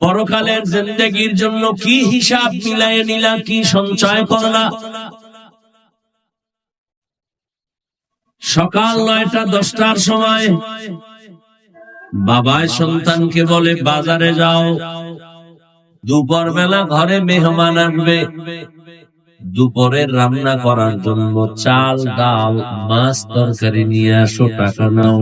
পরকালের জিন্দগির জন্য কি হিসাব মিলাই নিলা, কি সঞ্চয় করলা? সকাল নয়টা, দশটার সময় বাবায় সন্তানকে বলে, বাজারে যাও। দুপুর বেলা ঘরে মেহমান আসবে। দুপুরের রান্না করার জন্য চাল, ডাল, মাছ তরকারি নিয়ে আসো, টাকা নাও।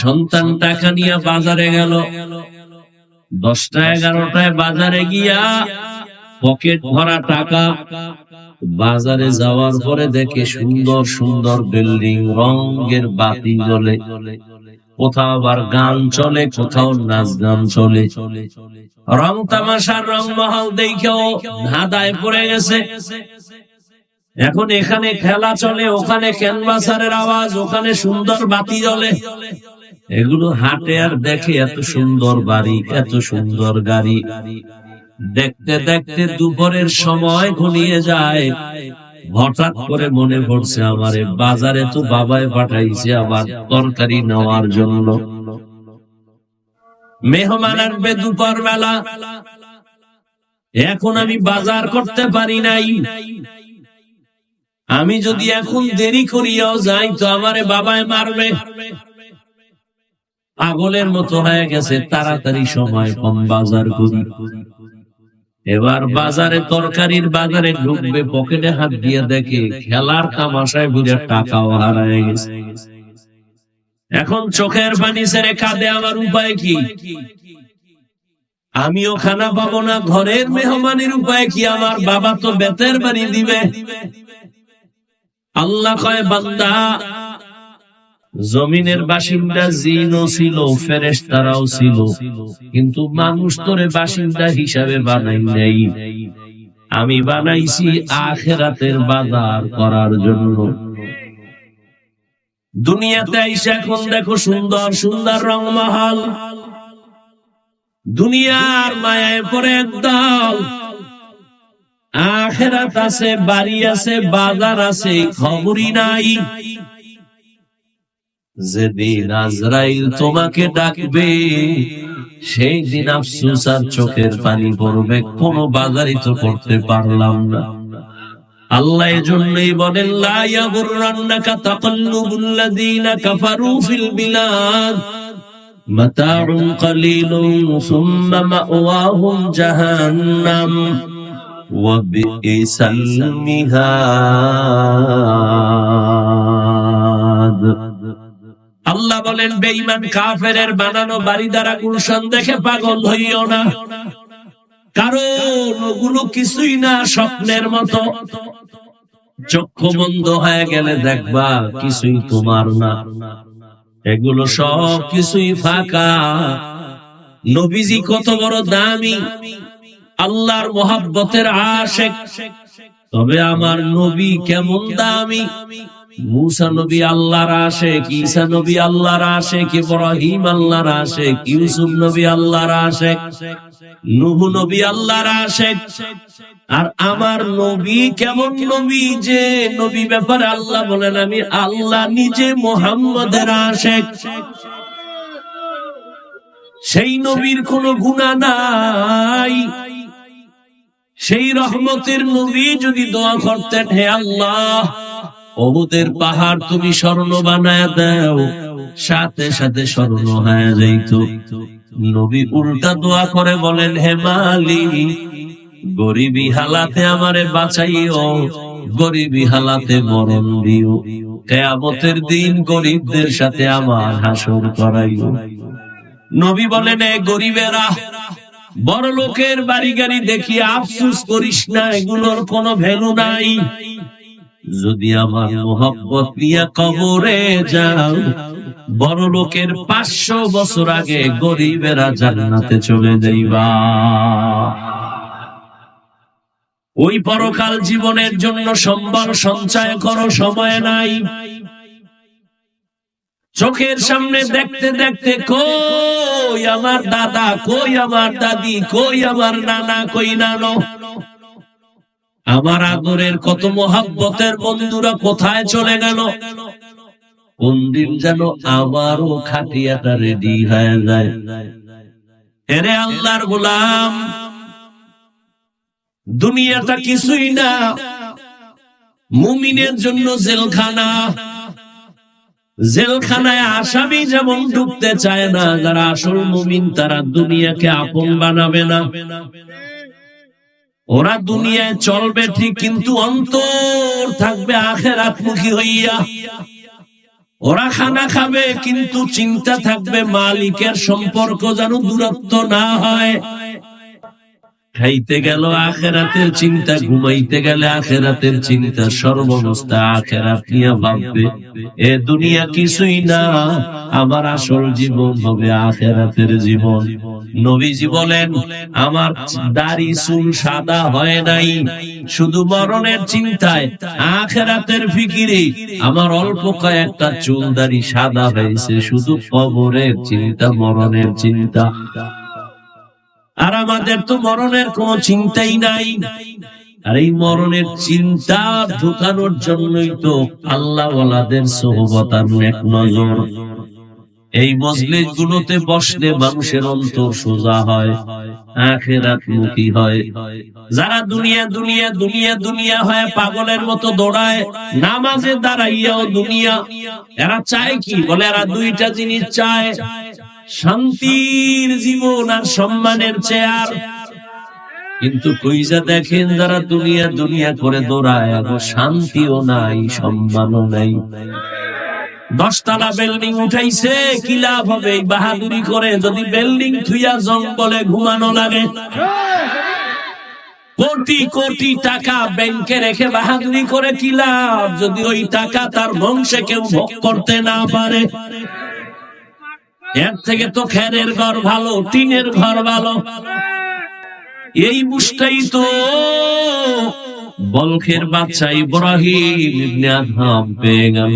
সন্তান টাকা নিয়ে বাজারে গেল। দশটা এগারোটায় বাজারে গিয়া পকেট ভরা টাকা বাজারে যাওয়ার পরে দেখে সুন্দর সুন্দর বিল্ডিং, রঙের বাতি জ্বলে। কোথাও আবার গান চলে, কোথাও নাচ গান চলে। রং তামাশার রং মহল দেখেও ধাঁধায় পড়ে গেছে। এখন এখানে খেলা চলে, ওখানে ক্যানভাসারের আওয়াজ, ওখানে সুন্দর বাতি জ্বলে। এগুলো হাটে আর দেখে এত সুন্দর বাড়ি, এত সুন্দর গাড়ি। দেখতে দেখতে দুপুরের সময় ঘনিয়ে যায়। হঠাৎ করে মনে পড়ছে আমারে বাজারে তো বাবায় পাঠাইছে আমার তরকারি নেওয়ার জন্য। মেহমান আসবে দুপুর বেলা। এখন আমি বাজার করতে পারি নাই। আমি যদি এখন দেরি করিয়াও যাই, তো আমারে বাবায় মারবে। পাগলের মতো হয়ে গেছে, তাড়াতাড়ি সময় কম বাজার করি। এবার বাজারে তরকারির বাজারে ঢুকবে, পকেটে হাত দিয়ে দেখে খেলার তামাশায় বুঝে টাকাও হারায় গেছে। এখন চোখের পানি ছেড়ে কাঁদে আমার উপায় কি? আমিও খানা পাবো না, ঘরের মেহমানের উপায় কি? আমার বাবা তো বেতের বাড়ি দিবে। আল্লাহ কয়, বান্দা জমিনের বাসিন্দা জিনও ছিল, ফেরেশতারাও ছিল, কিন্তু মানুষ তোরে বাসিন্দা হিসাবে বানাই নাই। আমি বানাইছি আখেরাতের বাজার করার জন্য। দুনিয়াতে আইসা এখন দেখো সুন্দর সুন্দর রং রংমহল দুনিয়ার মায়ায় পরে একদল আখেরাত আছে, বাড়ি আছে, বাজার আছে, খবরই নাই। যেদিন আজরাইল তোমাকে ডাকবে সেই দিন আফসুস আর চোখের পানি পড়বে কোনো বাজারই তো করতে পারলাম না। আল্লাহ এজন্যই বলেন লা ইয়াগুররান্নাকা তাকাল্লুবুল্লাযীনা কাফারু ফিল বিলাদ মাতাউন কালীলুন সুম্মা মাওয়াহুম জাহান্নাম ওয়া বিইসাল মিহাদ. আল্লাহ বলেন, বেঈমান কাফেরের বানানো বাড়ি দ্বারা গুলশান দেখে পাগল হইও না। কারণ ওগুলো কিছুই না, স্বপ্নের মতো। চক্ষু বন্ধ হয়ে গেলে দেখবা কিছুই তোমার না। এগুলো সব কিছুই ফাঁকা। নবীজি কত বড় দামি। আল্লাহর মোহাব্বতের আশেক। তবে আমার নবী কেমন দামি। মুসা নবী আল্লাহর আশেক ঈসা নবী আল্লাহর আশেক ইব্রাহিম আল্লাহর আশেক ইউসুফ নবী আল্লাহর আশেক নবী আল্লাহর আশেক আর আমার নবী কেমন নবী যে নবী ব্যাপারে আল্লাহ বলেন, আমি আল্লাহ নিজে মোহাম্মদের আশেক সেই নবীর কোনো গুণা নাই। সেই রহমতের নবী যদি দোয়া করতেন, হে আল্লাহ অবুদের পাহাড় তুমি স্বর্ণ বানায় দাও, সাথে সাথে স্বর্ণ হয়ে যাইত। নবী উল্টা দোয়া করে বলেন, হে মালি গরিবী হালাতে আমারে বাঁচাইও, গরিবী হালাতে মরণ দিও। কেয়ামতের দিন গরিবদের সাথে আমার হাসর করাইও। নবী বলেন গরিবেরা বড় লোকের বাড়ি গাড়ি দেখি, আফসুস করিস না, এগুলোর কোনো ভ্যালু নাই। যদি আমার মোহব্বত নিয়ে কবরে যাও, বড় লোকের পাঁচশো বছর আগে গরিবেরা জান্নাতে চলে যাইবা। ওই পরকাল জীবনের জন্য সম্বল সঞ্চয় করো, সময় নাই। চোখের সামনে দেখতে দেখতে কই আমার দাদা, কই আমার দাদি, কই আমার নানা, কই নানো? আমার আদরের কত মোহাব্বতের বন্ধুরা কোথায় চলে গেল? কোন দিন যেন আমারও খাটিয়াটা রেডি হয়ে যায়। এরে আল্লাহর গোলাম, দুনিয়াটা কিছুই না। মুমিনের জন্য জেলখানা। জেলখানায় আসামি যেমন ঢুকতে চায় না, যারা আসল মুমিন, তারা দুনিয়াকে আপন বানাবে না। ওরা দুনিয়ায় চলবে ঠিক, কিন্তু অন্তর থাকবে আখের আখেরাতমুখী হইয়া। ওরা খানা খাবে, কিন্তু চিন্তা থাকবে মালিকের সম্পর্ক যেন দূরত্ব না হয়। খাইতে গেল আখেরাতের চিন্তা, ঘুমাইতে গেলে আখেরাতের চিন্তা, সর্ববস্থা আখেরাত নিয়ে ভাববে, এ দুনিয়া কিছুই না, আমার আসল জীবন হবে আখেরাতের জীবন। নবীজি বলেন, আমার দাড়ি, চুল সাদা হয় নাই, শুধু মরণের চিন্তায় আখেরাতের ফিকিরে আমার অল্প কয়েকটা চুল দাড়ি সাদা হয়েছে, শুধু কবরের চিন্তা, মরণের চিন্তা। আর আমাদের তো মরণের কোনো চিন্তাই নাই। আর এই মরণের চিন্তা ঢুকানোর জন্যই তো আল্লাহ ওয়ালাদের সোহবতার এক নজর। এই মজলিস গুলোতে বসলে মানুষের অন্তর সোজা হয়, আখেরাত মুখী হয়। যারা দুনিয়া দুনিয়া দুনিয়া দুনিয়া হয় পাগলের মতো দৌড়ায়, নামাজে দাঁড়াইয়াও দুনিয়া। এরা চায় কি? বলে, এরা দুইটা জিনিস চায় শান্তির জীবন আর সম্মানের চেয়ার। কিন্তু কইজা দেখেন যারা দুনিয়া দুনিয়া করে দৌড়ায় শান্তিও নাই, সম্মানও নাই। দশতলা বিল্ডিং উঠাইছে, কি লাভ হবে? বাহাদুরি করে যদি বিল্ডিং থুইয়া জঙ্গলে ঘুমানো লাগে। কোটি কোটি টাকা ব্যাংকে রেখে বাহাদুরি করে কি লাভ? যদি ওই টাকা তার বংশে কেউ ভোগ করতে না পারে। এর থেকে তো খেরের ঘর ভালো, টিনের ঘর ভালো। এই বুঝটাই তো বলখের বাচ্চা ইব্রাহিম ইবনে আদহাম পেয়ে গেল।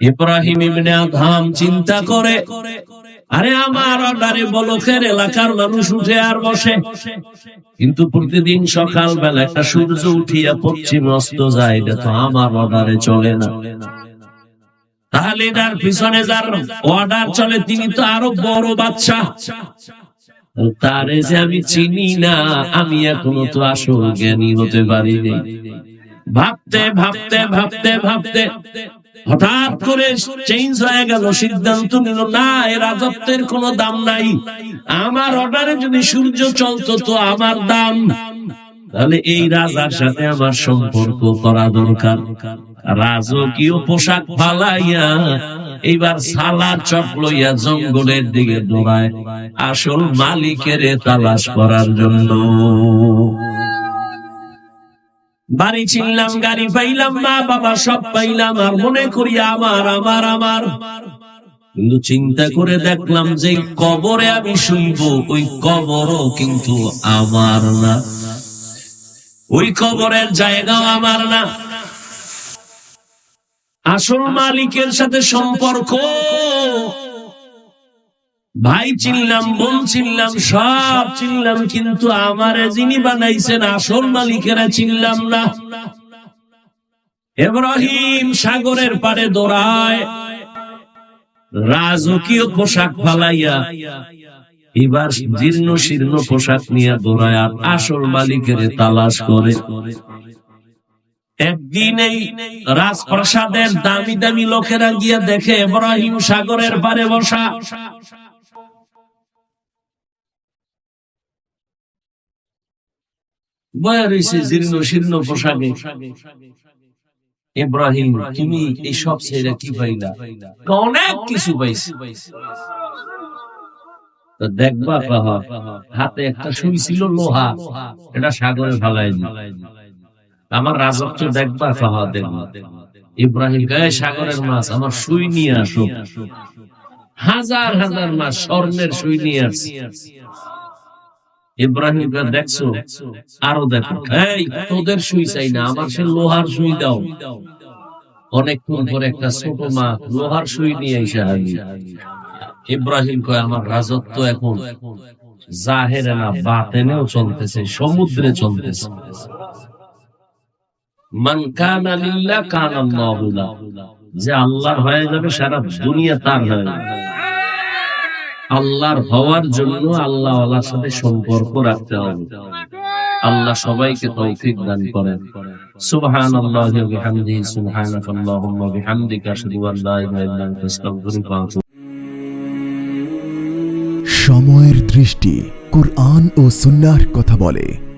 ইব্রাহিম ইবনে আদহাম চিন্তা করে, আরে আমার অর্ডারে বলখের এলাকার মানুষ উঠে আর বসে। কিন্তু প্রতিদিন সকাল বেলা একটা সূর্য উঠিয়া পশ্চিম অস্ত যায় এটা তো আমার অর্ডারে চলে না। তাহলে পিছনে যার অর্ডার চলে, তিনি তো আরও বড় তারে যে আমি চিনি না, আমি এখনও তো আসল জ্ঞানী হতে ভাবতে ভাবতে ভাবতে ভাবতে হঠাৎ করে চেঞ্জ হয়ে গেল, সিদ্ধান্ত নিল, না, এ রাজত্বের কোনো দাম নাই। আমার অর্ডারে যদি সূর্য চলতো, তো আমার দাম। তাহলে এই রাজার সাথে আমার সম্পর্ক করা দরকার। রাজকীয় পোশাক ফালাইয়া এইবার সালা চক লইয়া জঙ্গলের দিকে দৌড়ায়। আসল মালিকের তালাশ করার জন্য। বাড়ি চিনলাম গাড়ি পাইলাম, মা বাবা সব পাইলাম, আর মনে করি আমার আমার আমার। কিন্তু চিন্তা করে দেখলাম যে কবরে আমি শুইব, ওই কবরও কিন্তু আমার না। ওই কবরের জায়গাও আমার না। আসল মালিকের সাথে সম্পর্ক। ভাই চিনলাম বোন চিনলাম সব চিনলাম কিন্তু আমারে যিনি বানাইছেন আসল মালিকেরা চিনলাম না। এব্রাহিম সাগরের পারে দৌড়ায়। রাজকীয় পোশাক ফালাইয়া। এবার জীর্ণ শীর্ণ পোশাক নিয়ে দৌড়ায় আর আসল মালিকের তালাশ করে। একদিন এই রাজপ্রাসাদের দামি দামি লোকেরা গিয়া দেখে, এব্রাহিম সাগরের পারে বসা। বয়া রয়েছে জীর্ণ, শীর্ণ পোশাকে। ইব্রাহিম তুমি এই সব ছেড়ে কি অনেক কিছু পাইছি। দেখবা হাতে একটা সুই ছিল লোহা, এটা সাগরে ফেলাই আমার রাজত্ব দেখবা দেখবা ইব্রাহিম গায়ে সাগরের মাছ, আমার সুই নিয়ে আসো হাজার হাজার মাছ স্বর্ণের সুই নিয়ে আসি ইব্রাহিম দেখছ, আরও দেখো। এই, তোদের সুই চাই না, আমার সে লোহার সুই দাও। অনেকক্ষণ পরে একটা ছোট মা লোহার সুই নিয়ে এসে হাজির। ইব্রাহিম কয়, আমার রাজত্ব এখন জাহেরে না, বাতেনেও চলতেছে, সমুদ্রে চলতেছে। যে আল্লাহর হয়ে যাবে, সারা দুনিয়া তার হয়ে যাবে। আল্লাহর হওয়ার জন্য আল্লাহ আল্লাহর সাথে সম্পর্ক রাখতে হবে। আল্লাহ সবাইকে তৌফিক দান করেন। সময়ের দৃষ্টি কোরআন ও সুন্নাহর কথা বলে।